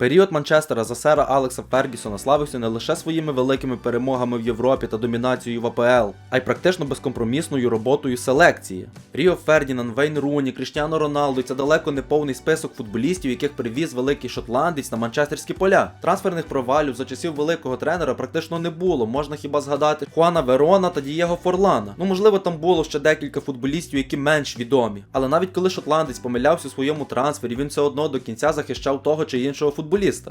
Період Манчестера за сера Алекса Фергюсона славився не лише своїми великими перемогами в Європі та домінацією в АПЛ, а й практично безкомпромісною роботою селекції. Ріо Фердінанд, Вейн Руні, Кріштіано Роналду це далеко не повний список футболістів, яких привіз великий шотландець на манчестерські поля. Трансферних провалів за часів великого тренера практично не було. Можна хіба згадати Хуана Верона та Дієго Форлана. Ну можливо, там було ще декілька футболістів, які менш відомі. Але навіть коли шотландець помилявся у своєму трансфері, він все одно до кінця захищав того чи іншого футболіста.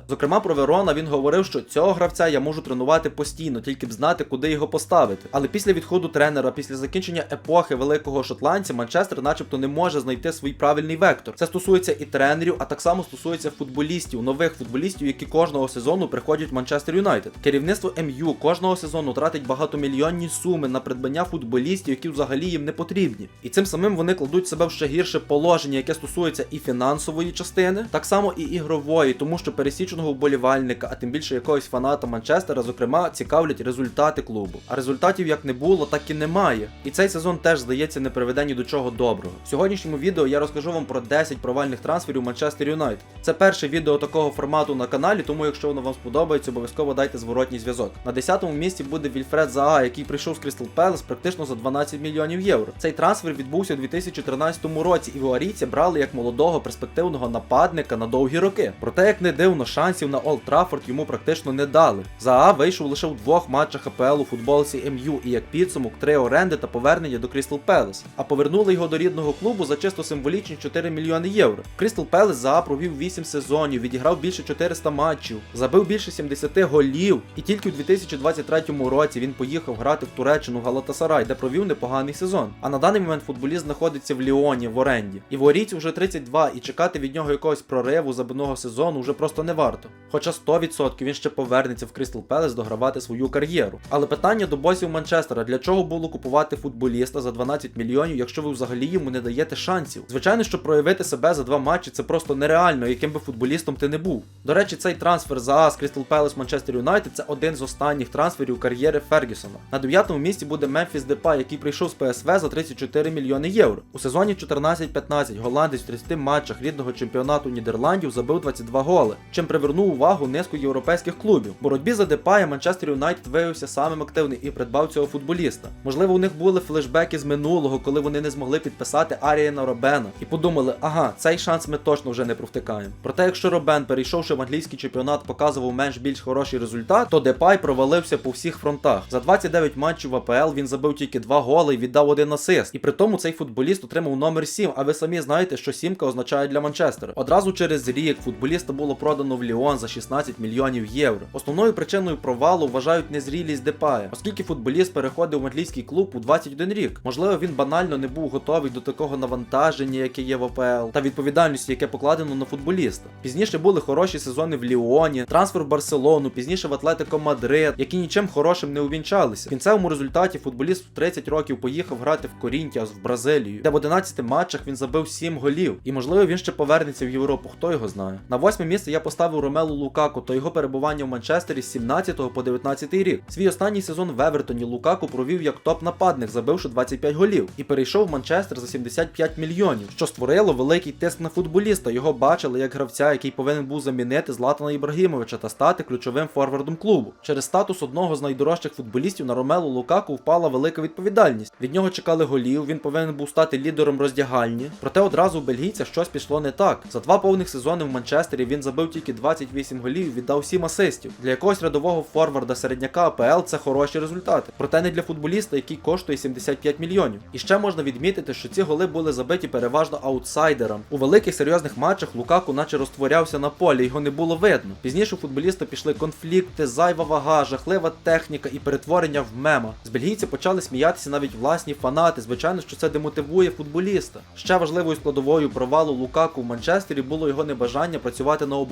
Зокрема, про Верона він говорив, що цього гравця я можу тренувати постійно, тільки б знати, куди його поставити. Але після відходу тренера, після закінчення епохи великого шотландця, Манчестер, начебто, не може знайти свій правильний вектор. Це стосується і тренерів, а так само стосується футболістів, нових футболістів, які кожного сезону приходять в Манчестер Юнайтед. Керівництво МЮ кожного сезону тратить багатомільйонні суми на придбання футболістів, які взагалі їм не потрібні. І цим самим вони кладуть себе в ще гірше положення, яке стосується і фінансової частини, так само і ігрової, тому що пересіченого вболівальника, а тим більше якогось фаната Манчестера, зокрема, цікавлять результати клубу. А результатів як не було, так і немає. І цей сезон теж здається не приведе ні до чого доброго. В сьогоднішньому відео я розкажу вам про 10 провальних трансферів Манчестер Юнайтед. Це перше відео такого формату на каналі, тому якщо воно вам сподобається, обов'язково дайте зворотній зв'язок. На 10-му місці буде Вільфред Заа, який прийшов з Crystal Palace практично за 12 мільйонів євро. Цей трансфер відбувся у 2013 році, і вуарійці брали як молодого перспективного нападника на довгі роки. Проте, як не дивно, шансів на Олд Траффорд йому практично не дали. Заа вийшов лише в двох матчах АПЛ у футболці МЮ і як підсумок три оренди та повернення до Crystal Palace. А повернули його до рідного клубу за чисто символічні 4 мільйони євро. Crystal Palace Заа провів 8 сезонів, відіграв більше 400 матчів, забив більше 70 голів. І тільки у 2023 році він поїхав грати в Туреччину Галатасарай, де провів непоганий сезон. А на даний момент футболіст знаходиться в Ліоні в оренді. І ворійцю вже 32, і чекати від нього якогось прориву забивного сезону вже просто не варто. Хоча 100% він ще повернеться в Crystal Palace догравати свою кар'єру. Але питання до босів Манчестера: для чого було купувати футболіста за 12 мільйонів, якщо ви взагалі йому не даєте шансів? Звичайно, що проявити себе за два матчі це просто нереально, яким би футболістом ти не був. До речі, цей трансфер за АС Crystal Palace Манчестер Юнайтед це один з останніх трансферів кар'єри Фергюсона. На дев'ятому місці буде Мемфіс Депай, який прийшов з ПСВ за 34 мільйони євро. У сезоні 14-15 голландець в 30 матчах рідного чемпіонату Нідерландів забив 22 голи, чим привернув увагу низку європейських клубів. В боротьбі за Депая Манчестер Юнайтед виявився самим активним і придбав цього футболіста. Можливо, у них були флешбеки з минулого, коли вони не змогли підписати Арієна Робена, і подумали, ага, цей шанс ми точно вже не провтикаємо. Проте, якщо Робен, перейшовши в англійський чемпіонат, показував менш більш хороший результат, то Депай провалився по всіх фронтах. За 29 матчів в АПЛ він забив тільки 2 голи і віддав один асист. І при тому цей футболіст отримав номер 7, а ви самі знаєте, що сімка означає для Манчестера. Одразу через рік футболіста було продано в Ліон за 16 мільйонів євро. Основною причиною провалу вважають незрілість Депая, оскільки футболіст переходив в англійський клуб у 21 рік. Можливо, він банально не був готовий до такого навантаження, яке є в АПЛ, та відповідальності, яке покладено на футболіста. Пізніше були хороші сезони в Ліоні, трансфер в Барселону, пізніше в Атлетико Мадрид, які нічим хорошим не увінчалися. В кінцевому результаті футболіст в 30 років поїхав грати в Корінтіас в Бразилію, де в 11 матчах він забив 7 голів. І можливо він ще повернеться в Європу, хто його знає. На восьме місце я поставив Ромелу Лукаку та його перебування в Манчестері з 17 по 19 рік. Свій останній сезон в Евертоні Лукаку провів як топ-нападник, забивши 25 голів, і перейшов в Манчестер за 75 мільйонів, що створило великий тиск на футболіста. Його бачили як гравця, який повинен був замінити Златана Ібрагімовича та стати ключовим форвардом клубу. Через статус одного з найдорожчих футболістів на Ромелу Лукаку впала велика відповідальність. Від нього чекали голів, він повинен був стати лідером роздягальні. Проте одразу у бельгійця щось пішло не так. За два повних сезони в Манчестері він забив тільки 28 голів і віддав 7 асистів. Для якогось рядового форварда середняка АПЛ це хороші результати. Проте не для футболіста, який коштує 75 мільйонів. І ще можна відмітити, що ці голи були забиті переважно аутсайдерам. У великих серйозних матчах Лукаку наче розтворявся на полі, його не було видно. Пізніше у футболіста пішли конфлікти, зайва вага, жахлива техніка і перетворення в мема. З бельгійця почали сміятися навіть власні фанати. Звичайно, що це демотивує футболіста. Ще важливою складовою провалу Лукаку в Манчестері було його небажання працювати на оборону.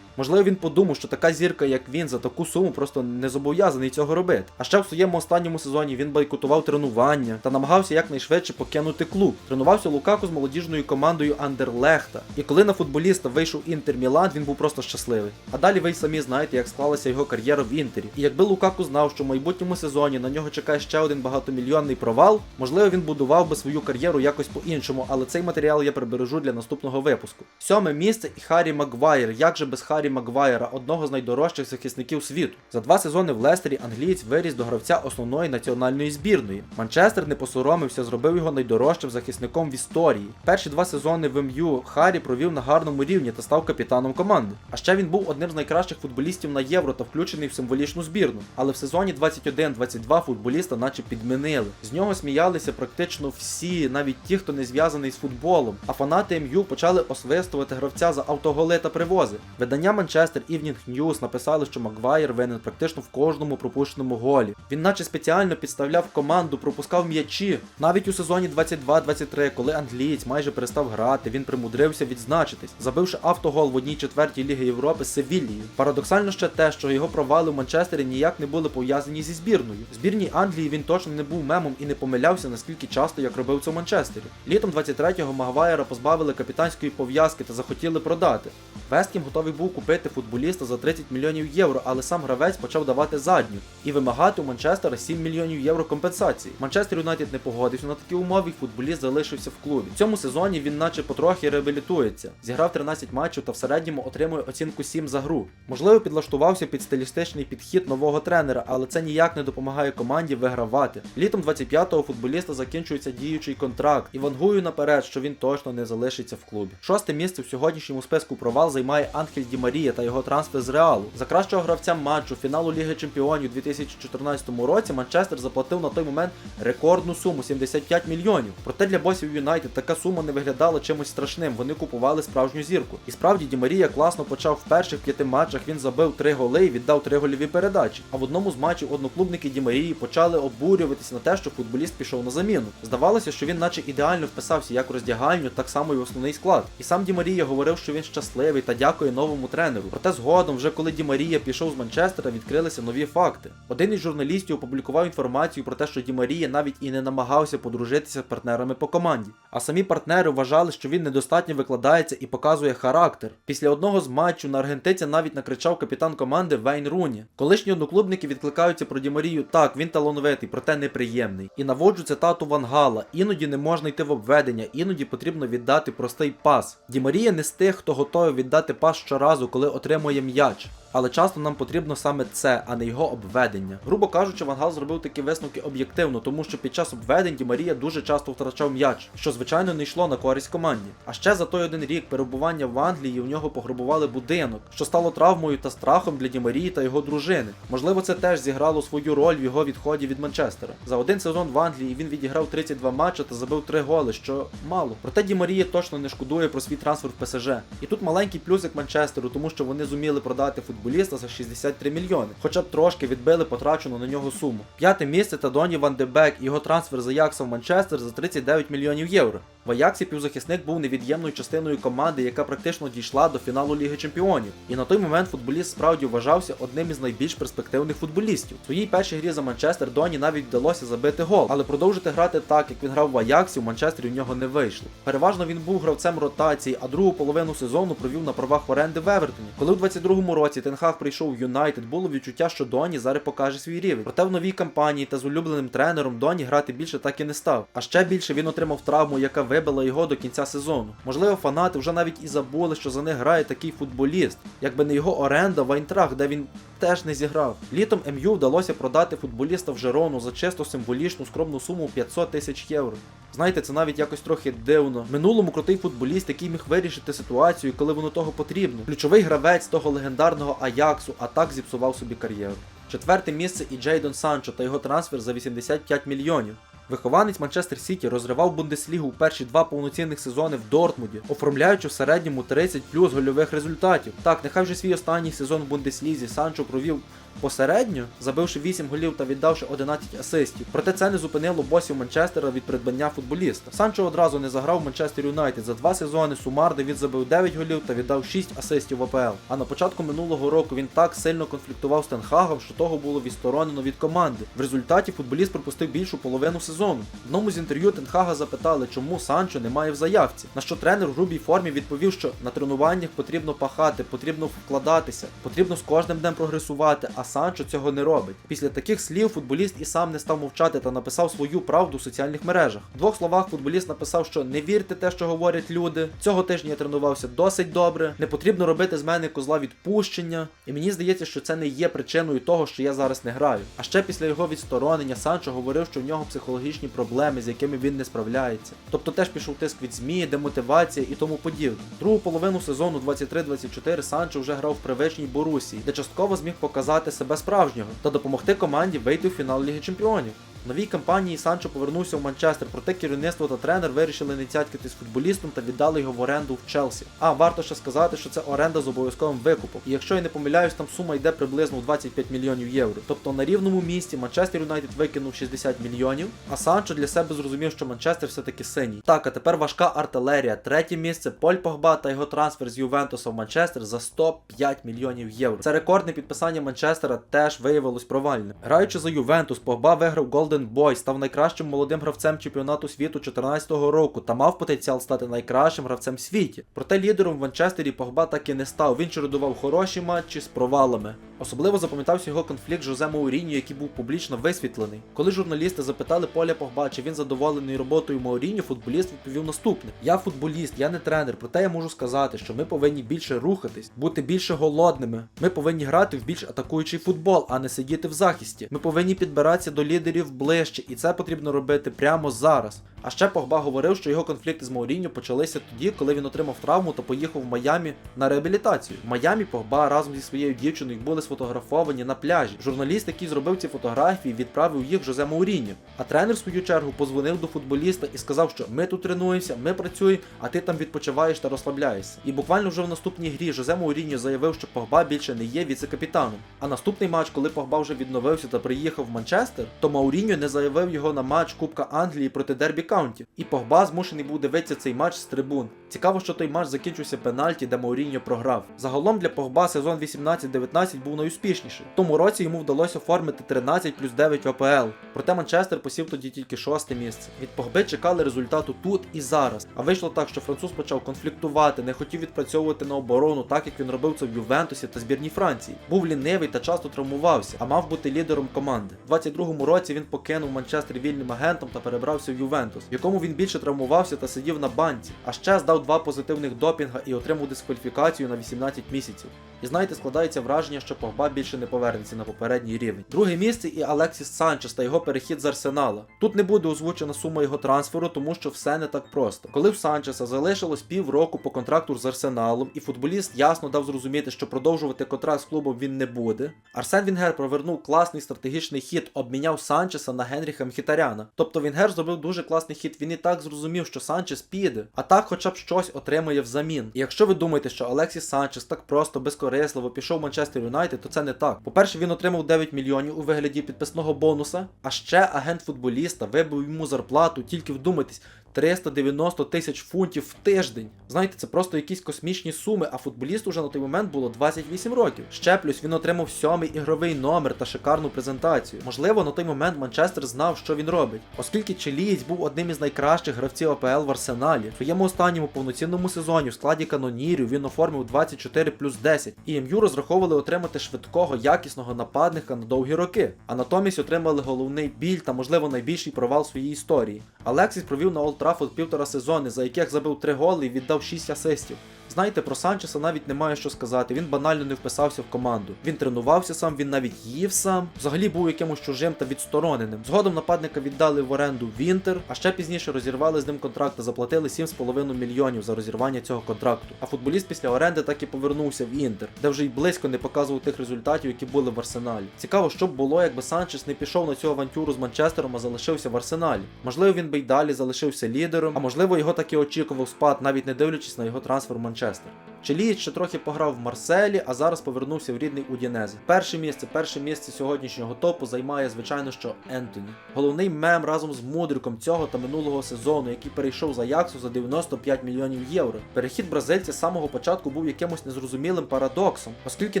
Можливо, він подумав, що така зірка, як він, за таку суму просто не зобов'язаний цього робити. А ще в своєму останньому сезоні він бойкотував тренування та намагався якнайшвидше покинути клуб. Тренувався Лукаку з молодіжною командою Андерлехта. І коли на футболіста вийшов Інтер Мілан, він був просто щасливий. А далі ви й самі знаєте, як склалася його кар'єра в Інтері. І якби Лукаку знав, що в майбутньому сезоні на нього чекає ще один багатомільйонний провал, можливо, він будував би свою кар'єру якось по-іншому, але цей матеріал я прибережу для наступного випуску. Сьоме місце і Харі Магуайр. Як же без Харі Магвайера, одного з найдорожчих захисників світу. За два сезони в Лестері англієць виріс до гравця основної національної збірної. Манчестер не посоромився, зробив його найдорожчим захисником в історії. Перші два сезони в МЮ Харі провів на гарному рівні та став капітаном команди. А ще він був одним з найкращих футболістів на євро та включений в символічну збірну. Але в сезоні 21-22 футболіста наче підмінили. З нього сміялися практично всі, навіть ті, хто не зв'язаний з футболом. А фанати МЮ почали освистувати гравця за автоголи та привози. Видання Манчестер Evening News написали, що Магвайер винен практично в кожному пропущеному голі. Він наче спеціально підставляв команду, пропускав м'ячі. Навіть у сезоні 22-23, коли англієць майже перестав грати, він примудрився відзначитись, забивши автогол в одній четвертій Ліги Європи з Севільєю. Парадоксально ще те, що його провали в Манчестері ніяк не були пов'язані зі збірною. В збірній Англії він точно не був мемом і не помилявся наскільки часто, як робив це в Манчестері. Літом 23-го Магвайера позбавили капітанської пов'язки та захотіли продати. Вестхем готовий був купити футболіста за 30 мільйонів євро, але сам гравець почав давати задню і вимагати у Манчестера 7 мільйонів євро компенсації. Манчестер Юнайтед не погодився на такі умови, і футболіст залишився в клубі. В цьому сезоні він наче потрохи реабілітується. Зіграв 13 матчів та в середньому отримує оцінку 7 за гру. Можливо, підлаштувався під стилістичний підхід нового тренера, але це ніяк не допомагає команді вигравати. Літом 25-го футболіста закінчується діючий контракт і вангую наперед, що він точно не залишиться в клубі. Шосте місце в сьогоднішньому списку провал займає Анхель Ді Марія та його трансфер з Реалу. За кращого гравця матчу фіналу Ліги Чемпіонів у 2014 році Манчестер заплатив на той момент рекордну суму 75 мільйонів. Проте для босів Юнайтед така сума не виглядала чимось страшним. Вони купували справжню зірку. І справді Ді Марія класно почав в перших п'яти матчах. Він забив три голи і віддав три гольові передачі. А в одному з матчів одноклубники Ді Марії почали обурюватися на те, що футболіст пішов на заміну. Здавалося, що він, наче ідеально вписався як роздягальню, так само і в основний склад. І сам Ді Марія говорив, що він щасливий та дякує новому тренеру. Проте згодом, вже коли Ді Марія пішов з Манчестера, відкрилися нові факти. Один із журналістів опублікував інформацію про те, що Ді Марія навіть і не намагався подружитися з партнерами по команді. А самі партнери вважали, що він недостатньо викладається і показує характер. Після одного з матчів на аргентинця навіть накричав капітан команди Вейн Руні. Колишні одноклубники відкликаються про Ді Марію. Так, він талановитий, проте неприємний. І наводжу цитату Ван Гала: іноді не можна йти в обведення, іноді потрібно віддати простий пас. Ді Марія не з тих, хто готовий віддати пас щоразу, коли отримує м'яч. Але часто нам потрібно саме це, а не його обведення. Грубо кажучи, Ван Гал зробив такі висновки об'єктивно, тому що під час обведень Ді Марія дуже часто втрачав м'яч, що звичайно не йшло на користь команді. А ще за той один рік перебування в Англії у нього пограбували будинок, що стало травмою та страхом для Ді Марії та його дружини. Можливо, це теж зіграло свою роль в його відході від Манчестера. За один сезон в Англії він відіграв 32 матчі та забив 3 голи, що мало. Проте Ді Марія точно не шкодує про свій трансфер в ПСЖ. І тут маленький плюсик Манчестеру, тому що вони зуміли продати футболіста за 63 мільйони, хоча б трошки відбили потрачену на нього суму. П'яте місце та Доні Ван де Бек і його трансфер з Аякса в Манчестер за 39 мільйонів євро. В Аяксі півзахисник був невід'ємною частиною команди, яка практично дійшла до фіналу Ліги Чемпіонів. І на той момент футболіст справді вважався одним із найбільш перспективних футболістів. В своїй першій грі за Манчестер Доні навіть вдалося забити гол, але продовжити грати так, як він грав в Аяксі, в Манчестері у нього не вийшло. Переважно він був гравцем ротації, а другу половину сезону провів на правах оренди в Евертоні. Коли у 22-му році Тенхаг прийшов в Юнайтед, було відчуття, що Доні зараз покаже свій рівень. Проте в новій кампанії та з улюбленим тренером Доні грати більше так і не став. А ще більше він отримав травму, яка вибила його до кінця сезону. Можливо, фанати вже навіть і забули, що за них грає такий футболіст, якби не його оренда в Айнтрах, де він теж не зіграв. Літом МЮ вдалося продати футболіста в Жерону за чисто символічну скромну суму 500 тисяч євро. Знаєте, це навіть якось трохи дивно. Минулому крутий футболіст, який міг вирішити ситуацію, коли воно того потрібно. Ключовий гравець того легендарного Аяксу, а так зіпсував собі кар'єру. Четверте місце і Джейдон Санчо та його трансфер за 85 мільйонів. Вихованець Манчестер Сіті розривав Бундеслігу у перші два повноцінних сезони в Дортмуді, оформляючи в середньому 30 плюс гольових результатів. Так, нехай вже свій останній сезон в Бундеслізі Санчо провів посередньо, забивши 8 голів та віддавши 11 асистів. Проте це не зупинило босів Манчестера від придбання футболіста. Санчо одразу не заграв Манчестер Юнайтед. За два сезони сумарно він забив 9 голів та віддав 6 асистів в АПЛ. А на початку минулого року він так сильно конфліктував з Тенхагом, що того було відсторонено від команди. В результаті футболіст пропустив більшу половину сезону. В одному з інтерв'ю Тенхага запитали, чому Санчо немає в заявці. На що тренер в грубій формі відповів, що на тренуваннях потрібно пахати, потрібно вкладатися, потрібно з кожним днем прогресувати, а Санчо цього не робить. Після таких слів футболіст і сам не став мовчати та написав свою правду в соціальних мережах. В двох словах футболіст написав, що не вірте те, що говорять люди. Цього тижня я тренувався досить добре. Не потрібно робити з мене козла відпущення. І мені здається, що це не є причиною того, що я зараз не граю. А ще після його відсторонення Санчо говорив, що в нього психологічні проблеми, з якими він не справляється. Тобто теж пішов тиск від ЗМІ, демотивація і тому подібне. Другу половину сезону 23-24 Санчо вже грав в привичній Борусії, де частково зміг показати себе справжнього та допомогти команді вийти у фінал Ліги Чемпіонів. Новій кампанії Санчо повернувся в Манчестер, проте керівництво та тренер вирішили не цяткати з футболістом та віддали його в оренду в Челсі. А варто ще сказати, що це оренда з обов'язковим викупом. І якщо я не помиляюсь, там сума йде приблизно в 25 мільйонів євро. Тобто на рівному місці Манчестер Юнайтед викинув 60 мільйонів, а Санчо для себе зрозумів, що Манчестер все-таки синій. Так, а тепер важка артилерія. Третє місце Поль Погба та його трансфер з Ювентуса в Манчестер за 105 мільйонів євро. Це рекордне підписання Манчестера теж виявилось провальним. Граючи за Ювентус, Погба виграв Golden Boy, став найкращим молодим гравцем чемпіонату світу 2014 року та мав потенціал стати найкращим гравцем світі. Проте лідером в Манчестері Погба так і не став. Він чередував хороші матчі з провалами. Особливо запам'ятався його конфлікт з Жозе Мауріньо, який був публічно висвітлений. Коли журналісти запитали Поля Погба, чи він задоволений роботою Мауріньо, футболіст відповів наступне: Я футболіст, я не тренер, проте я можу сказати, що ми повинні більше рухатись, бути більше голодними. Ми повинні грати в більш атакуючий футбол, а не сидіти в захисті. Ми повинні підбиратися до лідерів ближче, і це потрібно робити прямо зараз. А ще Погба говорив, що його конфлікти з Мауріньо почалися тоді, коли він отримав травму та поїхав в Майамі на реабілітацію. В Майамі Погба разом зі своєю дівчиною були сфотографовані на пляжі. Журналіст, який зробив ці фотографії, відправив їх Жозе Мауріньо. А тренер, в свою чергу, позвонив до футболіста і сказав, що ми тут тренуємося, ми працюємо, а ти там відпочиваєш та розслабляєшся. І буквально вже в наступній грі Жозе Мауріньо заявив, що Погба більше не є віце-капітаном. А наступний матч, коли Погба вже відновився та приїхав в Манчестер, то Мауріньо не заявив його на матч Кубка Англії проти Дербі Каунті. І Погба змушений був дивитися цей матч з трибун. Цікаво, що той матч закінчився пенальті, де Мауріньо програв. Загалом для Погба сезон 18-19 був найуспішніший. В тому році йому вдалося оформити 13 плюс 9 в. Проте Манчестер посів тоді тільки шосте місце. Від Погби чекали результату тут і зараз. А вийшло так, що француз почав конфліктувати, не хотів відпрацьовувати на оборону, так як він робив це в Ювентусі та збірній Франції. Був лінивий та часто травмувався, а мав бути лідером команди. У 22-му році він покинув Манчестер вільним агентом та перебрався в Ювентус, в якому він більше травмувався та сидів на банці. А ще здав два позитивних допінга і отримав дискваліфікацію на 18 місяців. І знаєте, складається враження, що Погба більше не повернеться на попередній рівень. Друге місце і Алексіс Санчес та його перехід з Арсенала. Тут не буде озвучена сума його трансферу, тому що все не так просто. Коли в Санчеса залишилось півроку по контракту з Арсеналом, і футболіст ясно дав зрозуміти, що продовжувати контракт з клубом він не буде. Арсен Вінгер провернув класний стратегічний хід, обміняв Санчеса на Генріха Мхітаряна. Тобто Вінгер зробив дуже класний хід. Він і так зрозумів, що Санчес піде, а так, хоча б щось отримає взамін. І якщо ви думаєте, що Олексій Санчес так просто безкорисливо пішов Манчестер Юнайтед, то це не так. По-перше, він отримав 9 мільйонів у вигляді підписного бонуса, а ще агент футболіста вибив йому зарплату, тільки вдумайтесь. 390 тисяч фунтів в тиждень. Знаєте, це просто якісь космічні суми, а футболісту вже на той момент було 28 років. Ще плюс він отримав сьомий ігровий номер та шикарну презентацію. Можливо, на той момент Манчестер знав, що він робить, оскільки Челієць був одним із найкращих гравців АПЛ в Арсеналі. В своєму останньому повноцінному сезоні в складі канонірів він оформив 24 плюс 10. І МЮ розраховували отримати швидкого, якісного нападника на довгі роки, а натомість отримали головний біль та, можливо, найбільший провал своїй історії. Алексіс провів на Олд Траффорд півтора сезони, за яких забив три голи і віддав 6 асистів. Знаєте, про Санчеса навіть немає що сказати. Він банально не вписався в команду. Він тренувався сам, він навіть їв сам. Взагалі був якимось чужим та відстороненим. Згодом нападника віддали в оренду в Інтер, а ще пізніше розірвали з ним контракт та заплатили 7,5 мільйонів за розірвання цього контракту. А футболіст після оренди так і повернувся в Інтер, де вже й близько не показував тих результатів, які були в Арсеналі. Цікаво, що б було, якби Санчес не пішов на цю авантюру з Манчестером, а залишився в Арсеналі. Можливо, він би й далі залишився лідером, а можливо, його таки очікував спад, навіть не дивлячись на його трансфер Манчестер. Чилієць ще трохи пограв в Марселі, а зараз повернувся в рідний Удінезе. Перше місце, перше місце сьогоднішнього топу займає, звичайно, що Ентоні. Головний мем разом з мудриком цього та минулого сезону, який перейшов з Аяксу за 95 мільйонів євро. Перехід бразильця з самого початку був якимось незрозумілим парадоксом, оскільки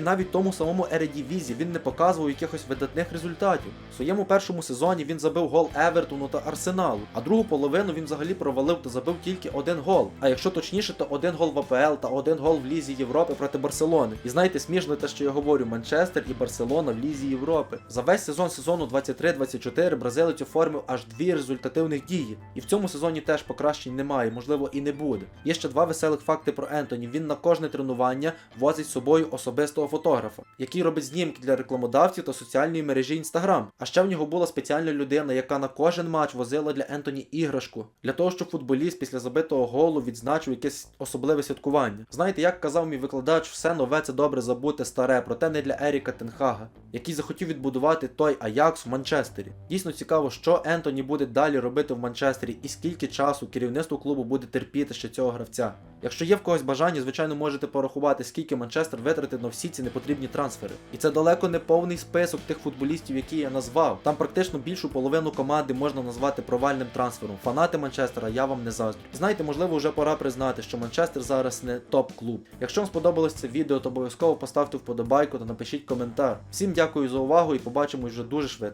навіть тому самому Ередівізі він не показував якихось видатних результатів. В своєму першому сезоні він забив гол Евертону та Арсеналу, а другу половину він взагалі провалив та забив тільки один гол. А якщо точніше, то один гол в АПЛ та один гол в Лізі Європи проти Барселони. І знаєте, смішно те, що я говорю, Манчестер і Барселона в Лізі Європи. За весь сезон сезону 23-24 бразилець оформив аж дві результативних дії. І в цьому сезоні теж покращень немає, можливо, і не буде. Є ще два веселих факти про Ентоні. Він на кожне тренування возить з собою особистого фотографа, який робить знімки для рекламодавців та соціальної мережі Instagram. А ще в нього була спеціальна людина, яка на кожен матч возила для Ентоні іграшку, для того, щоб футболіст після забитого голу відзначив якесь особливе святкування. Знаєте, як казав мій викладач, все нове це добре забути старе, проте не для Еріка Тенхага, який захотів відбудувати той Аякс в Манчестері. Дійсно цікаво, що Ентоні буде далі робити в Манчестері і скільки часу керівництво клубу буде терпіти ще цього гравця. Якщо є в когось бажання, звичайно, можете порахувати, скільки Манчестер витратить на всі ці непотрібні трансфери. І це далеко не повний список тих футболістів, які я назвав. Там практично більшу половину команди можна назвати провальним трансфером. Фанати Манчестера, я вам не заздрю. Знаєте, можливо, вже пора признати, що Манчестер зараз не топ-клуб. Якщо вам сподобалось це відео, то обов'язково поставте вподобайку та напишіть коментар. Всім дякую за увагу і побачимось вже дуже швидко.